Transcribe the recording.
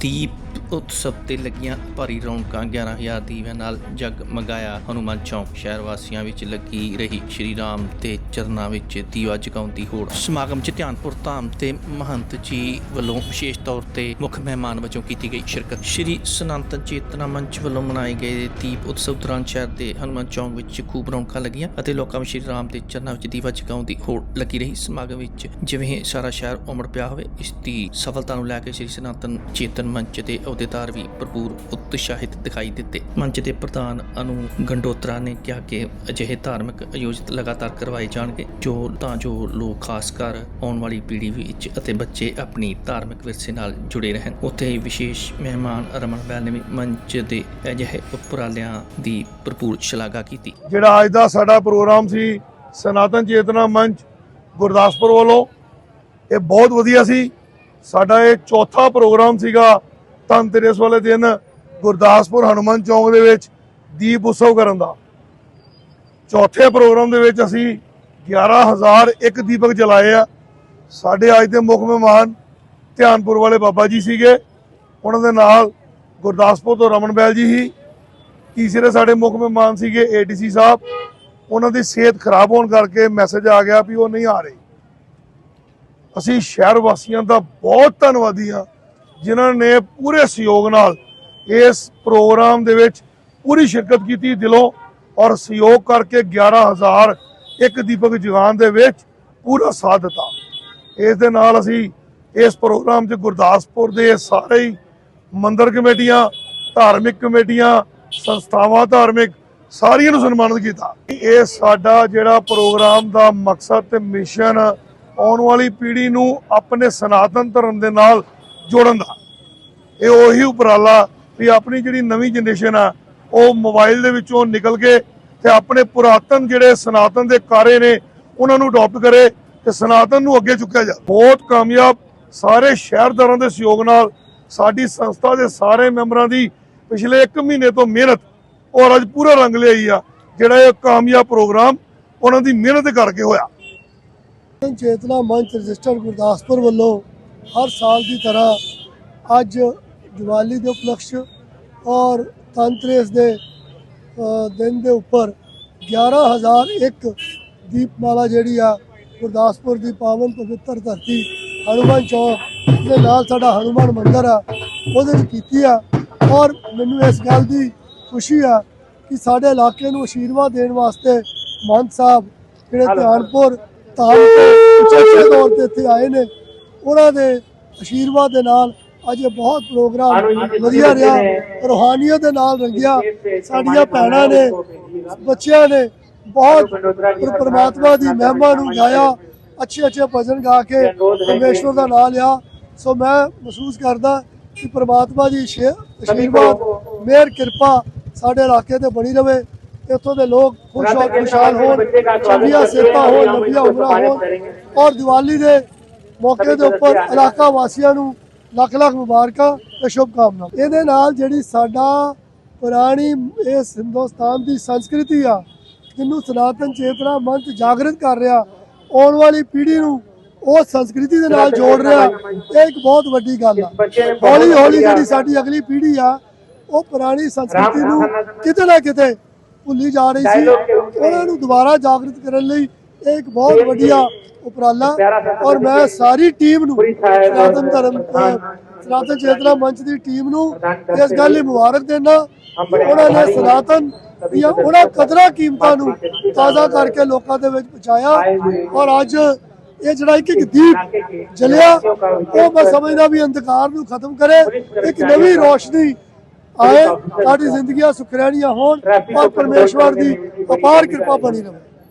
ਦੀਪ ਉਤਸਵ ਤੇ ਲੱਗੀਆਂ ਭਾਰੀ ਰੌਣਕਾਂ 11000 ਦੀਵਿਆਂ ਨਾਲ ਜਗ ਮੰਗਾਇਆ ਹਨੂਮਾਨ ਚੌਂਕ। ਸ਼ਹਿਰ ਵਾਸੀਆਂ ਵਿੱਚ ਲੱਗੀ ਰਹੀ ਸ਼੍ਰੀ ਰਾਮ ਦੇ ਚਰਨਾਂ ਵਿੱਚ ਦੀਵਾ ਜਗਾਉਣ ਦੀ ਹੋੜ। ਸਮਾਗਮ 'ਚ ਧਿਆਨਪੁਰ ਧਾਮ ਤੇ ਮਹੰਤ ਜੀ ਵੱਲੋਂ ਵਿਸ਼ੇਸ਼ ਤੌਰ ਤੇ ਮੁੱਖ ਮਹਿਮਾਨ ਵਜੋਂ ਕੀਤੀ ਗਈ ਸ਼ਿਰਕਤ। ਸ਼੍ਰੀ ਸਨਾਤਨ ਚੇਤਨਾ ਮੰਚ ਵੱਲੋਂ ਮਨਾਏ ਗਏ ਦੀਪ ਉਤਸਵ ਦੌਰਾਨ ਸ਼ਹਿਰ ਦੇ ਹਨੂਮਾਨ ਚੌਂਕ ਵਿੱਚ ਖੂਬ ਰੌਣਕਾਂ ਲੱਗੀਆਂ ਅਤੇ ਲੋਕਾਂ ਵਿੱਚ ਸ਼੍ਰੀ ਰਾਮ ਦੇ ਚਰਨਾਂ ਵਿੱਚ ਦੀਵਾ ਜਗਾਉਣ ਦੀ ਹੋੜ ਲੱਗੀ ਰਹੀ। ਸਮਾਗਮ ਵਿੱਚ ਜਿਵੇਂ ਸਾਰਾ ਸ਼ਹਿਰ ਉਮੜ ਪਿਆ ਹੋਵੇ, ਇਸ ਦੀ ਸਫਲਤਾ ਨੂੰ ਲੈ ਕੇ ਸ਼੍ਰੀ ਸਨਾਤਨ ਚੇਤਨ ਮੰਚ ਦੇ ਅਹੁਦੇਦਾਰ ਵੀ ਭਰਪੂਰ ਉਤਸ਼ਾਹਿਤ ਦਿਖਾਈ ਦਿੱਤੇ। ਮੰਚ ਦੇ ਪ੍ਰਧਾਨ ਅਨੂ ਗੰਡੋਤਰਾ ਨੇ ਕਿਹਾ ਕਿ ਅਜਿਹੇ ਧਾਰਮਿਕ ਆਯੋਜਿਤ ਲਗਾਤਾਰ ਕਰਵਾਏ ਜਾਣਗੇ, ਜੋ ਤਾਂ ਜੋ ਲੋਕ ਖਾਸ ਕਰ ਆਉਣ ਵਾਲੀ ਪੀੜ੍ਹੀ ਵਿੱਚ ਅਤੇ ਬੱਚੇ ਆਪਣੀ ਧਾਰਮਿਕ ਵਿਰਸੇ ਨਾਲ ਜੁੜੇ ਰਹਿਣ। ਉੱਥੇ ਵਿਸ਼ੇਸ਼ ਮਹਿਮਾਨ ਰਮਨ ਬੈਲ ਨੇ ਮੰਚ ਦੇ ਅਜਿਹੇ ਉਪਰਾਲਿਆਂ ਦੀ ਭਰਪੂਰ ਸ਼ਲਾਘਾ ਕੀਤੀ। ਜਿਹੜਾ ਅੱਜ ਦਾ ਸਾਡਾ ਪ੍ਰੋਗਰਾਮ ਸੀ, ਸਨਾਤਨ ਚੇਤਨਾ ਮੰਚ ਗੁਰਦਾਸਪੁਰ ਵੱਲੋਂ, ਇਹ ਬਹੁਤ ਵਧੀਆ ਸੀ। ਸਾਡਾ ਇਹ ਚੌਥਾ ਪ੍ਰੋਗਰਾਮ ਸੀਗਾ ਧਨਤੇਰਸ ਵਾਲੇ ਦਿਨ ਗੁਰਦਾਸਪੁਰ ਹਨੂੰਮਾਨ ਚੌਂਕ ਦੇ ਵਿੱਚ ਦੀਪ ਉਤਸਵ ਕਰਨ ਦਾ। ਚੌਥੇ ਪ੍ਰੋਗਰਾਮ ਦੇ ਵਿੱਚ ਅਸੀਂ 11001 ਦੀਪਕ ਜਲਾਏ ਆ। ਸਾਡੇ ਅੱਜ ਦੇ ਮੁੱਖ ਮਹਿਮਾਨ ਧਿਆਨਪੁਰ ਵਾਲੇ ਬਾਬਾ ਜੀ ਸੀਗੇ। ਉਹਨਾਂ ਦੇ ਨਾਲ ਗੁਰਦਾਸਪੁਰ ਤੋਂ ਰਮਨ ਬੈਲ ਜੀ ਸੀ। ਤੀਸਰੇ ਸਾਡੇ ਮੁੱਖ ਮਹਿਮਾਨ ਸੀਗੇ ਏਡੀਸੀ ਸਾਹਿਬ। ਉਹਨਾਂ ਦੀ ਸਿਹਤ ਖਰਾਬ ਹੋਣ ਕਰਕੇ ਮੈਸੇਜ ਆ ਗਿਆ ਵੀ ਉਹ ਨਹੀਂ ਆ ਰਹੇ। ਅਸੀਂ ਸ਼ਹਿਰ ਵਾਸੀਆਂ ਦਾ ਬਹੁਤ ਧੰਨਵਾਦੀ ਹਾਂ। ਜਿਨ੍ਹਾਂ ਨੇ ਪੂਰੇ ਸਹਿਯੋਗ ਨਾਲ ਇਸ ਪ੍ਰੋਗਰਾਮ ਦੇ ਵਿੱਚ ਪੂਰੀ ਸ਼ਿਰਕਤ ਕੀਤੀ ਦਿਲੋਂ ਔਰ ਸਹਿਯੋਗ ਕਰਕੇ 11000 ਇੱਕ ਦੀਪਕ ਜਗਾਨ ਦੇ ਵਿੱਚ ਪੂਰਾ ਸਾਥ ਦਿੱਤਾ। ਇਸ ਦੇ ਨਾਲ ਅਸੀਂ ਇਸ ਪ੍ਰੋਗਰਾਮ 'ਚ ਗੁਰਦਾਸਪੁਰ ਦੇ ਸਾਰੇ ਹੀ ਮੰਦਰ ਕਮੇਟੀਆਂ, ਧਾਰਮਿਕ ਕਮੇਟੀਆਂ, ਸੰਸਥਾਵਾਂ ਧਾਰਮਿਕ ਸਾਰੀਆਂ ਨੂੰ ਸਨਮਾਨਿਤ ਕੀਤਾ। ਇਹ ਸਾਡਾ ਜਿਹੜਾ ਪ੍ਰੋਗਰਾਮ ਦਾ ਮਕਸਦ ਤੇ ਮਿਸ਼ਨ ਆਉਣ ਵਾਲੀ ਪੀੜ੍ਹੀ ਨੂੰ ਆਪਣੇ ਸਨਾਤਨ ਧਰਮ ਦੇ ਨਾਲ ਜੋੜਨ ਦਾ। ਇਹ ਉਹੀ ਉਪਰਾਲਾ ਵੀ ਆਪਣੀ ਜਿਹੜੀ ਨਵੀਂ ਜਨਰੇਸ਼ਨ ਆ, ਉਹ ਮੋਬਾਈਲ ਦੇ ਵਿੱਚੋਂ ਨਿਕਲ ਕੇ ਤੇ ਆਪਣੇ ਪੁਰਾਤਨ ਜਿਹੜੇ ਸਨਾਤਨ ਦੇ ਕਾਰੇ ਨੇ, ਉਹਨਾਂ ਨੂੰ ਅਡਾਪਟ ਕਰੇ ਤੇ ਸਨਾਤਨ ਨੂੰ ਅੱਗੇ ਚੁੱਕਿਆ ਜਾ ਬਹੁਤ ਕਾਮਯਾਬ ਸਾਰੇ ਸ਼ਹਿਰਦਾਰਾਂ ਦੇ ਸਹਿਯੋਗ ਨਾਲ ਸਾਡੀ ਸੰਸਥਾ ਦੇ ਸਾਰੇ ਮੈਂਬਰਾਂ ਦੀ ਪਿਛਲੇ 1 ਮਹੀਨੇ ਤੋਂ ਮਿਹਨਤ, ਔਰ ਅੱਜ ਪੂਰਾ ਰੰਗ ਲਿਆਈ ਆ, ਜਿਹੜਾ ਇਹ ਕਾਮਯਾਬ ਪ੍ਰੋਗਰਾਮ ਉਹਨਾਂ ਦੀ ਮਿਹਨਤ ਕਰਕੇ ਹੋਇਆ। ਚੇਤਨਾ ਮੰਚ ਰਜਿਸਟਰ ਗੁਰਦਾਸਪੁਰ ਵੱਲੋਂ ਹਰ ਸਾਲ ਦੀ ਤਰ੍ਹਾਂ ਅੱਜ ਦੀਵਾਲੀ ਦੇ ਉਪਲਕਸ਼ ਔਰ ਧਨਤੇਰਸ ਦੇ ਦਿਨ ਦੇ ਉੱਪਰ 11001 ਦੀਪਮਾਲਾ ਜਿਹੜੀ ਆ ਗੁਰਦਾਸਪੁਰ ਦੀ ਪਾਵਨ ਪਵਿੱਤਰ ਧਰਤੀ ਹਨੂਮਾਨ ਚੌਕ ਦੇ ਨਾਲ ਸਾਡਾ ਹਨੂਮਾਨ ਮੰਦਿਰ ਆ ਉਹਦੇ ਵਿੱਚ ਕੀਤੀ ਆ। ਔਰ ਮੈਨੂੰ ਇਸ ਗੱਲ ਦੀ ਖੁਸ਼ੀ ਆ ਕਿ ਸਾਡੇ ਇਲਾਕੇ ਨੂੰ ਆਸ਼ੀਰਵਾਦ ਦੇਣ ਵਾਸਤੇ ਮਹੰਤ ਸਾਹਿਬ ਜਿਹੜੇ ਧਿਆਨਪੁਰ ਧਾਮ ਤੋਂ ਤੌਰ ਤੇ ਇੱਥੇ ਆਏ ਨੇ ਉਹਨਾਂ ਦੇ ਆਸ਼ੀਰਵਾਦ ਦੇ ਨਾਲ ਅੱਜ ਇਹ ਬਹੁਤ ਪ੍ਰੋਗਰਾਮ ਵਧੀਆ ਰਿਹਾ ਰੋਹਾਨੀਅਤ ਦੇ ਨਾਲ ਰੰਗਿਆ। ਸਾਡੀਆਂ ਭੈਣਾਂ ਨੇ ਬੱਚਿਆਂ ਨੇ ਬਹੁਤ ਪਰ- ਪ੍ਰਮਾਤਮਾ ਦੀ ਮਹਿਮਾ ਨੂੰ ਗਾਇਆ ਅੱਛੇ ਅੱਛੇ ਭਜਨ ਗਾ ਕੇ ਪਰਮੇਸ਼ਵਰ ਦਾ ਨਾਮ ਲਿਆ। ਸੋ ਮੈਂ ਮਹਿਸੂਸ ਕਰਦਾ ਕਿ ਪ੍ਰਮਾਤਮਾ ਦੀ ਸ਼ੇ- ਆਸ਼ੀਰਵਾਦ ਮਿਹਰ ਕਿਰਪਾ ਸਾਡੇ ਇਲਾਕੇ ਤੇ ਬਣੀ ਰਵੇ। ਇੱਥੋਂ ਦੇ ਲੋਕ ਖੁਸ਼ ਹੋ ਖੁਸ਼ਹਾਲ ਹੋਣ ਚੰਗੀਆਂ ਸਿਹਤਾਂ ਹੋਣ ਲੰਬੀਆਂ ਉਮਰਾਂ ਹੋਣ ਔਰ ਦੀਵਾਲੀ ਦੇ ਮੌਕੇ ਦੇ ਉੱਪਰ ਇਲਾਕਾ ਵਾਸੀਆਂ ਨੂੰ ਲੱਖ ਲੱਖ ਮੁਬਾਰਕਾਂ ਤੇ ਸ਼ੁਭ ਕਾਮਨਾ ਇਹਦੇ ਨਾਲ ਜਿਹੜੀ ਸਾਡਾ ਪੁਰਾਣੀ ਇਸ ਹਿੰਦੁਸਤਾਨ ਦੀ ਸੰਸਕ੍ਰਿਤੀ ਆ ਜਿਹਨੂੰ ਸਨਾਤਨ ਚੇਤਨਾ ਮੰਚ ਜਾਗਰਿਤ ਕਰ ਰਿਹਾ ਆਉਣ ਵਾਲੀ ਪੀੜ੍ਹੀ ਨੂੰ ਉਹ ਸੰਸਕ੍ਰਿਤੀ ਦੇ ਨਾਲ ਜੋੜ ਰਿਹਾ ਇਹ ਇੱਕ ਬਹੁਤ ਵੱਡੀ ਗੱਲ ਆ। ਹੌਲੀ ਹੌਲੀ ਜਿਹੜੀ ਸਾਡੀ ਅਗਲੀ ਪੀੜ੍ਹੀ ਆ ਉਹ ਪੁਰਾਣੀ ਸੰਸਕ੍ਰਿਤੀ ਨੂੰ ਕਿਤੇ ਨਾ ਕਿਤੇ ਭੁੱਲੀ ਜਾ ਰਹੀ ਸੀ। ਉਹਨਾਂ ਨੂੰ ਦੁਬਾਰਾ ਜਾਗਰਿਤ ਕਰਨ ਲਈ ਇਹ ਇੱਕ ਬਹੁਤ ਵਧੀਆ ਉਪਰਾਲਾ ਔਰ ਮੈਂ ਸਾਰੀ ਟੀਮ ਨੂੰ ਸਨਾਤਨ ਧਰਮ ਸਨਾਤਨ ਚੇਤਨਾ ਮੰਚ ਦੀ ਟੀਮ ਨੂੰ ਇਸ ਗੱਲ ਲਈ ਮੁਬਾਰਕ ਦੇਣਾ ਉਹਨਾਂ ਨੇ ਸਨਾਤਨ ਦੀਆਂ ਉਹਨਾਂ ਕਦਰਾਂ ਕੀਮਤਾਂ ਨੂੰ ਤਾਜ਼ਾ ਕਰਕੇ ਲੋਕਾਂ ਦੇ ਵਿੱਚ ਪਹੁੰਚਾਇਆ। ਔਰ ਅੱਜ ਇਹ ਜਿਹੜਾ ਇੱਕ ਇੱਕ ਦੀਪ ਜਲਿਆ ਉਹ ਮੈਂ ਸਮਝਦਾ ਵੀ ਅੰਧਕਾਰ ਨੂੰ ਖਤਮ ਕਰੇ। ਇੱਕ ਨਵੀਂ ਰੋਸ਼ਨੀ ਆਏ। ਸਾਡੀ ਜ਼ਿੰਦਗੀਆਂ ਸੁਖਰਾਣੀਆਂ ਹੋਣ। ਔਰ ਪਰਮੇਸ਼ਵਰ ਦੀ ਅਪਾਰ ਕਿਰਪਾ ਬਣੀ ਰਹੇ।